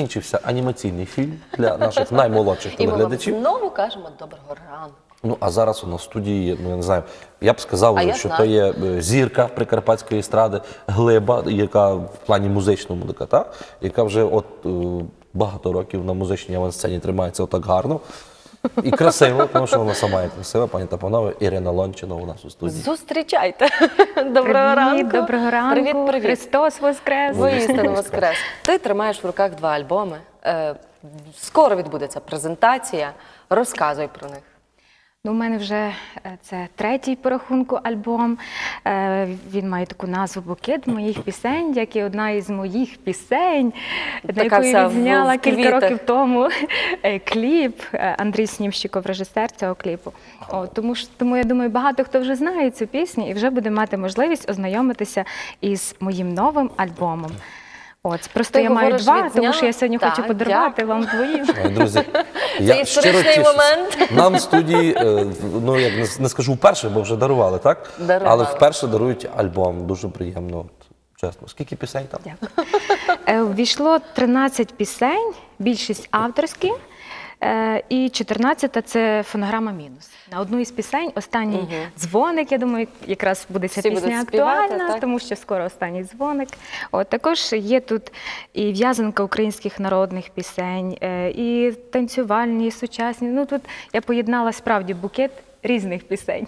закінчився анімаційний фільм для наших наймолодших І ми вам телеглядачів. знову кажемо доброго ранку. Ну а зараз у нас в студії, є, ну я не знаю, я б сказав, А я що знаю. то є е, зірка прикарпатської естради, глиба, яка в плані музичному така, та? яка вже от е, багато років на музичній авансцені тримається отак гарно. І красиво, тому що вона сама є красива, пані та панове, Ірина Лончина у нас у студії. Зустрічайте. Доброго Привіт, ранку. доброго ранку. Привіт, привіт. Христос Воскрес. Воістину воскрес. Ти тримаєш в руках два альбоми. Е, Скоро відбудеться презентація. Розказуй про них. Ну, у мене вже е, це третій по рахунку альбом. Е, Він має таку назву Букет моїх пісень, як і одна із моїх пісень, на яку я відзняла кілька років тому е, кліп. Андрій Снімщиков, режисер цього кліпу. О, тому, ж, тому я думаю, багато хто вже знає цю пісню і вже буде мати можливість ознайомитися із моїм новим альбомом. От, просто Ти я маю говориш, два, відзняла? тому що я сьогодні Так, хочу подарувати дякую. вам двоїм. Ой, Друзі, я історичний щиро момент. Нам в студії, е, ну як не, не скажу вперше, бо вже дарували, так? Дарували. Але вперше дарують альбом. Дуже приємно. От, чесно. Скільки пісень там? Дякую. Е, Ввійшло 13 пісень, більшість авторські. Е, І 14 це фонограма мінус. На одну із пісень останній дзвоник. Я думаю, якраз буде ця Всі пісня співати, актуальна, так? тому що скоро останній дзвоник. От також є тут і в'язанка українських народних пісень, е, і танцювальні, і сучасні. Ну тут я поєднала справді букет різних пісень,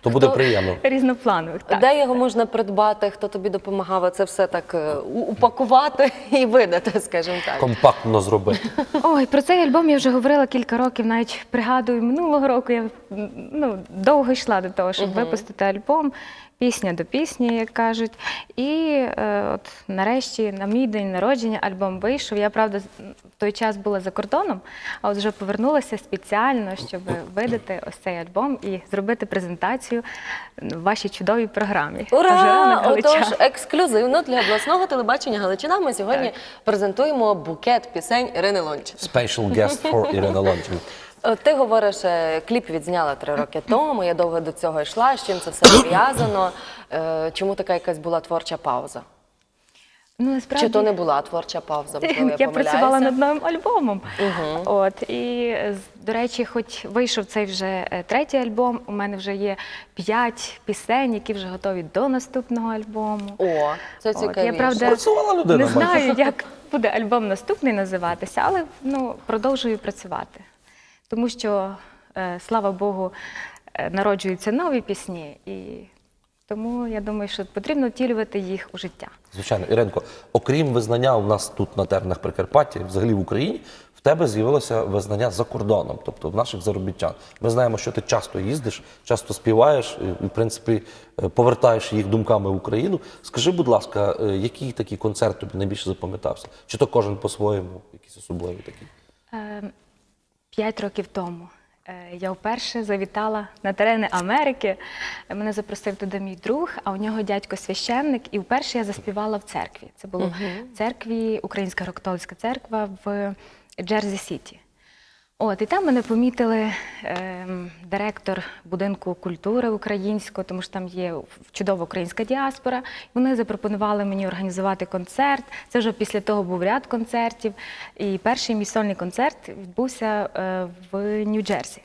То буде Хто- приємно. різнопланових. Так. Де його можна придбати? Хто тобі допомагав це все так е, у- упакувати і видати, скажімо так. Компактно зробити. Ой, про цей альбом я вже говорила кілька років. Навіть пригадую, минулого року я м, ну, довго йшла до того, щоб випустити альбом, пісня до пісні, як кажуть. І е, от нарешті на мій день народження альбом вийшов. Я правда з- в той час була за кордоном, а от вже повернулася спеціально, щоб видати ось цей альбом і зробити презентацію в вашій чудовій програмі. Ура! Отож, ексклюзивно для обласного телебачення Галичина ми сьогодні презентуємо букет пісень Ірини Лончин. Special guest for Ірина Лончина. Е, Ти говориш, е, кліп відзняла три роки тому. Я довго до цього йшла. З чим це все пов'язано? Е, Чому така якась була творча пауза? Ну, насправді... Чи то не була творча пауза? Я, я працювала над новим альбомом. От і до речі, хоч вийшов цей вже третій альбом, у мене вже є п'ять пісень, які вже готові до наступного альбому. О, це От, цікавіше. я правда Працювала людина, не знаю, як буде альбом наступний називатися, але ну продовжую працювати, тому що е, слава Богу, е, народжуються нові пісні, і тому я думаю, що потрібно втілювати їх у життя. Звичайно, Іринко, окрім визнання у нас тут на теренах Прикарпаття, взагалі в Україні, в тебе з'явилося визнання за кордоном, тобто в наших заробітчан. Ми знаємо, що ти часто їздиш, часто співаєш і, в принципі, е, повертаєш їх думками в Україну. Скажи, будь ласка, який такий концерт тобі найбільше запам'ятався? Чи то кожен по-своєму, якийсь особливий такий? П'ять років тому е, я вперше завітала на терени Америки. Мене запросив туди мій друг, а у нього дядько священник. І вперше я заспівала в церкві. Це було в церкві, Українська греко-католицька церква в Джерзі Сіті. От, і там мене помітили ем, директор будинку культури українського, тому що там є чудова українська діаспора. Вони запропонували мені організувати концерт. Це вже після того був ряд концертів. І перший мій сольний концерт відбувся е, в Нью-Джерсі.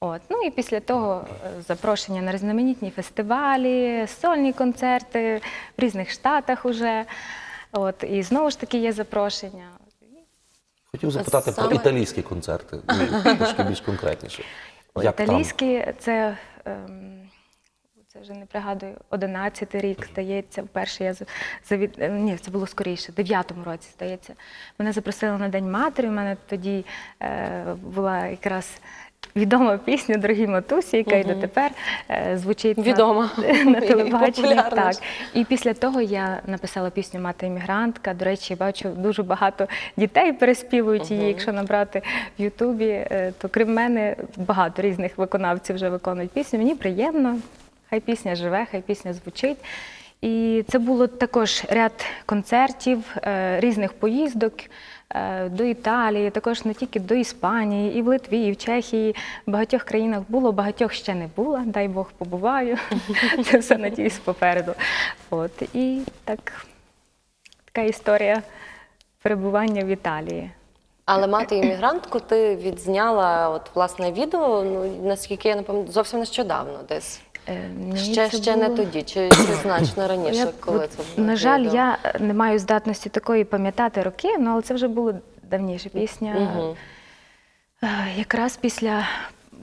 От. Ну і після того е, запрошення на різноманітні фестивалі, сольні концерти в різних штатах уже. От. І знову ж таки є запрошення. Хотів запитати Саме- про італійські концерти, ну, трошки більш конкретніше. Як там? Італійські це, ем, це вже не пригадую, 11 рік, здається. Вперше я за- завід... е, Ні, це було скоріше, в 9-му році, здається. Мене запросили на День матері. У мене тоді е, була якраз відома пісня Дорогі матусі, яка і дотепер е, звучить на- Відома. на, І телебаченні. популярна Так. ж. І після того я написала пісню Мати іммігрантка. До речі, бачу, дуже багато дітей переспівують її. Якщо набрати в Ютубі, е, то крім мене багато різних виконавців вже виконують пісню. Мені приємно, хай пісня живе, хай пісня звучить. І це було також ряд концертів, е, різних поїздок е, до Італії, також не тільки до Іспанії, і в Литві, і в Чехії. В багатьох країнах було, багатьох ще не було. Дай Бог побуваю. Це все надіюсь попереду. От і так така історія перебування в Італії. Але мати іммігрантку ти відзняла от власне відео. Ну наскільки я не пам'ятаю, зовсім нещодавно десь. Е, ще це ще не тоді, чи, чи значно раніше, Я, коли от, це було? на жаль, я е, не маю здатності такої пам'ятати роки, ну але це вже була давніша пісня. Е, Якраз після.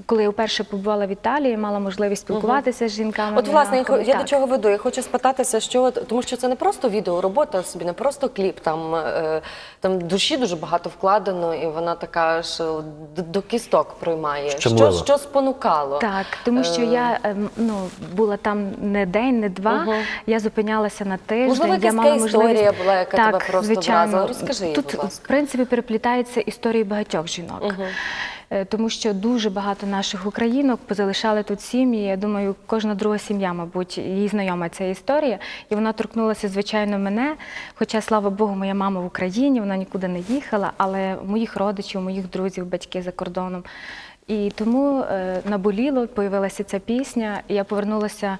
Коли я вперше побувала в Італії, мала можливість спілкуватися з жінками. От власне, я, я до чого веду? Я хочу спитатися, що тому що це не просто відеоробота собі, не просто кліп. Там, е, там душі дуже багато вкладено, і вона така ж е, до кісток приймає. Що, що спонукало? Так, тому що Е, я ем, ну, була там не день, не два. Мгм. Я зупинялася на тиждень. Можливо, я мала можливість... історія була, яка так, тебе просто звичайно. вразила? Розкажи її, Тут, будь ласка. в принципі, переплітаються історії багатьох жінок. Е, Тому що дуже багато наших українок позалишали тут сім'ї. Я думаю, кожна друга сім'я, мабуть, їй знайома ця історія. І вона торкнулася, звичайно, мене. Хоча, слава Богу, моя мама в Україні, вона нікуди не їхала, але моїх родичів, моїх друзів, батьки за кордоном. І тому е, наболіло, появилася ця пісня, і я повернулася.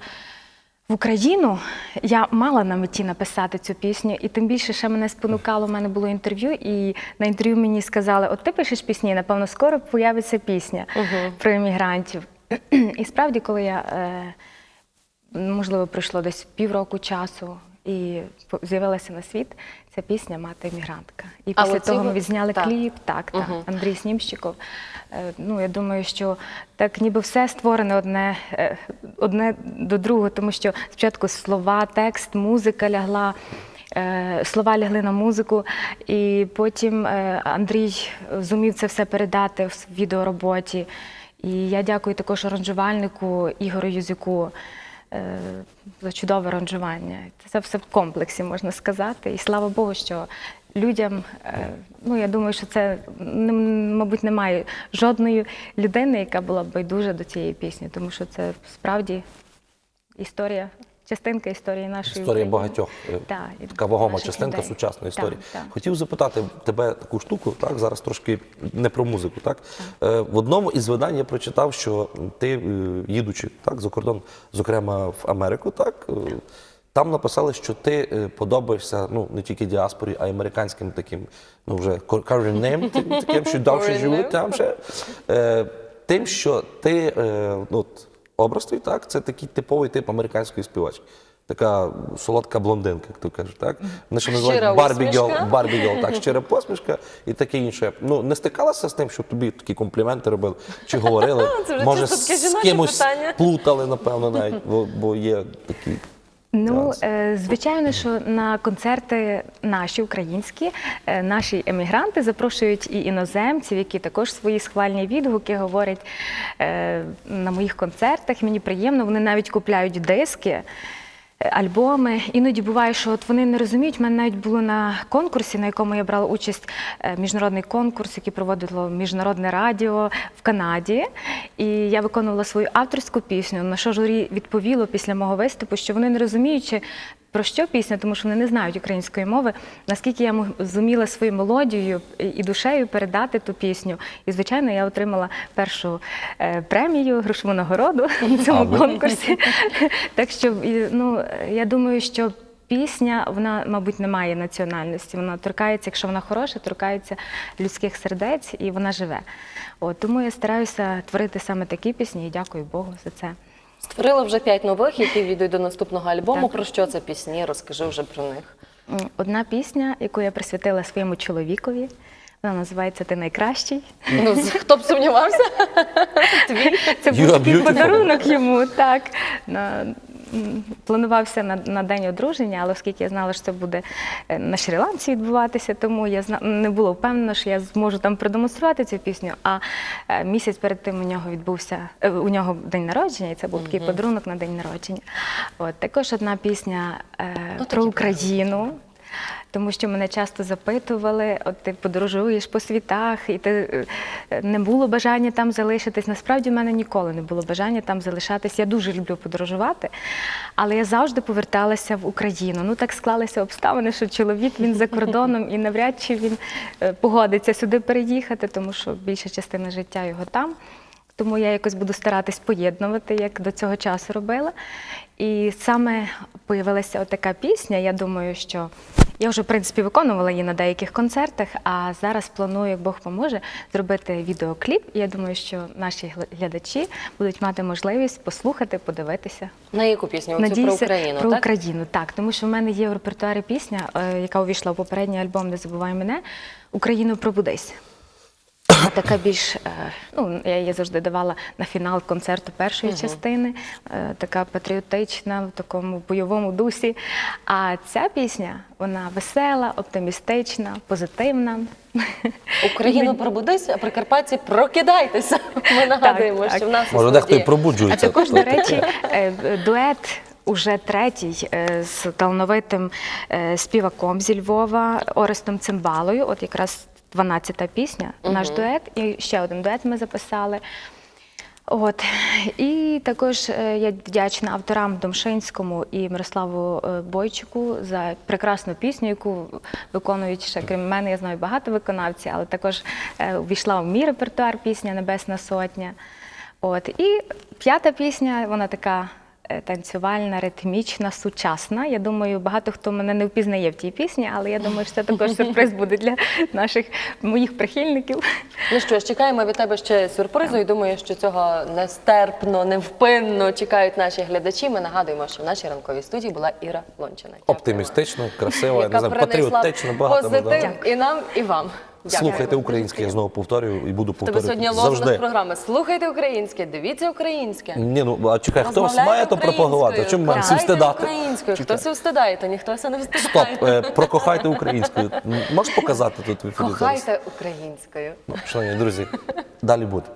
В Україну я мала на меті написати цю пісню, і тим більше ще мене спонукало. У мене було інтерв'ю, і на інтерв'ю мені сказали: от ти пишеш пісні, напевно, скоро появиться пісня про іммігрантів. І справді, коли я е, можливо пройшло десь півроку часу. І з'явилася на світ ця пісня Мати іммігрантка. І А після того ми відзняли так. кліп. Так, так. Мгм. Андрій Снімщиков. Е, Ну, я думаю, що так ніби все створене одне, е, одне до другого, тому що спочатку слова, текст, музика лягла. е, Слова лягли на музику, і потім Андрій зумів це все передати в відеороботі. І я дякую також аранжувальнику Ігорю Юзюку за чудове аранжування. Це все в комплексі можна сказати. І слава Богу, що людям, е, ну я думаю, що це мабуть немає жодної людини, яка була б байдужа до цієї пісні, тому що це справді історія, частинка історії нашої Історія України. багатьох. е, така вагома частинка людей. сучасної історії. так. Хотів запитати тебе таку штуку, так зараз трошки не про музику. Так Е, в одному із видань я прочитав, що ти, е, їдучи так за кордон, зокрема в Америку, так. Там написали, що ти подобаєшся ну не тільки діаспорі, а й американським таким, ну вже name, таким, що довше живуть там ще. Тим, що ти ну, от, образ твій, так, це такий типовий тип американської співачки. Така солодка блондинка, як то кажуть, так? Вони ще називають Барбі усмішка. Барбі Гьол, так, щира посмішка і таке інше. Ну, не стикалася з тим, що тобі такі компліменти робили, чи говорили, Це вже може, таке з жіноче кимось питання. плутали, напевно, навіть, бо, бо є такі. Ну, е, звичайно, що на концерти наші українські, е, наші емігранти запрошують і іноземців, які також свої схвальні відгуки говорять е, на моїх концертах. Мені приємно, вони навіть купляють диски. Альбоми іноді буває, що от вони не розуміють. У мене навіть було на конкурсі, на якому я брала участь е, міжнародний конкурс, який проводило міжнародне радіо в Канаді. І я виконувала свою авторську пісню. На що журі відповіло після мого виступу, що вони не розуміють, чи про що пісня, тому що вони не знають української мови. Наскільки я зуміла своєю мелодією і- душею передати ту пісню. І звичайно, я отримала першу е, премію, грошову нагороду на А, цьому конкурсі. Так що ну, я думаю, що пісня, вона, мабуть, не має національності. Вона торкається, якщо вона хороша, торкається людських сердець і вона живе. От, тому я стараюся творити саме такі пісні і дякую Богу за це. Створила вже п'ять нових, які війдуть до наступного альбому. Так. Про що це пісні? Розкажи вже про них. Одна пісня, яку я присвятила своєму чоловікові, вона називається Ти найкращий. Ну, хто б сумнівався? Твій. Це був подарунок йому. Так на планувався на, на день одруження, але оскільки я знала, що це буде е, на Шрі-Ланці відбуватися, тому я зна... не була впевнена, що я зможу там продемонструвати цю пісню. А е, місяць перед тим у нього відбувся е, у нього день народження, і це був такий подарунок на день народження. От також одна пісня е, Ну, про Україну. Україну. Тому що мене часто запитували, от ти подорожуєш по світах, і ти е, не було бажання там залишитись. Насправді в мене ніколи не було бажання там залишатись. Я дуже люблю подорожувати, але я завжди поверталася в Україну. Ну так склалися обставини, що чоловік він за кордоном і навряд чи він е, погодиться сюди переїхати, тому що більша частина життя його там. тому я якось буду старатись поєднувати, як до цього часу робила. І саме появилася така пісня. Я думаю, що я вже в принципі виконувала її на деяких концертах, а зараз планую, як Бог поможе, зробити відеокліп. І я думаю, що наші глядачі будуть мати можливість послухати, подивитися. На яку пісню? Оцю про Україну, про так? Україну, так. Тому що в мене є в репертуарі пісня, е, яка увійшла в попередній альбом Не забувай мене. Україну пробудись. Така більш, е, ну я її завжди давала на фінал концерту першої частини, е, така патріотична, в такому бойовому дусі. А ця пісня вона весела, оптимістична, позитивна. Україну пробудись, а прикарпатці прокидайтеся. Ми нагадуємо, так. що в нас Може, дехто і студії А пробуджується. також, до речі, е, дует. Уже третій з талановитим співаком зі Львова Орестом Цимбалою. От якраз 12-та пісня, наш дует, і ще один дует ми записали. От і також е, я вдячна авторам Домшинському і Мирославу е, Бойчику за прекрасну пісню, яку виконують ще крім мене. Я знаю багато виконавців, але також е, увійшла в мій репертуар пісня Небесна Сотня. От і п'ята пісня, вона така. Е, Танцювальна, ритмічна, сучасна. Я думаю, багато хто мене не впізнає в тій пісні, але я думаю, що це також сюрприз буде для наших моїх прихильників. Ну що ж, чекаємо від тебе ще сюрпризу і думаю, що цього нестерпно, невпинно чекають наші глядачі. Ми нагадуємо, що в нашій ранковій студії була Іра Лончина. Оптимістично, красиво, я не знаю, патріотично, багато. позитив і нам, і вам. Слухайте українське, я знову повторюю і буду В Тебе сьогодні повторювати лозунг програми. Слухайте українське, дивіться українське. Ні, ну а чекай, хтось має то пропагувати. Чому маємо всі кохайте встидати? українською. Хто все встидає, то ніхто все не встидає. Стоп, е, прокохайте українською. Можеш показати тут в ефірі? Кохайте українською. Шановні друзі, далі буде.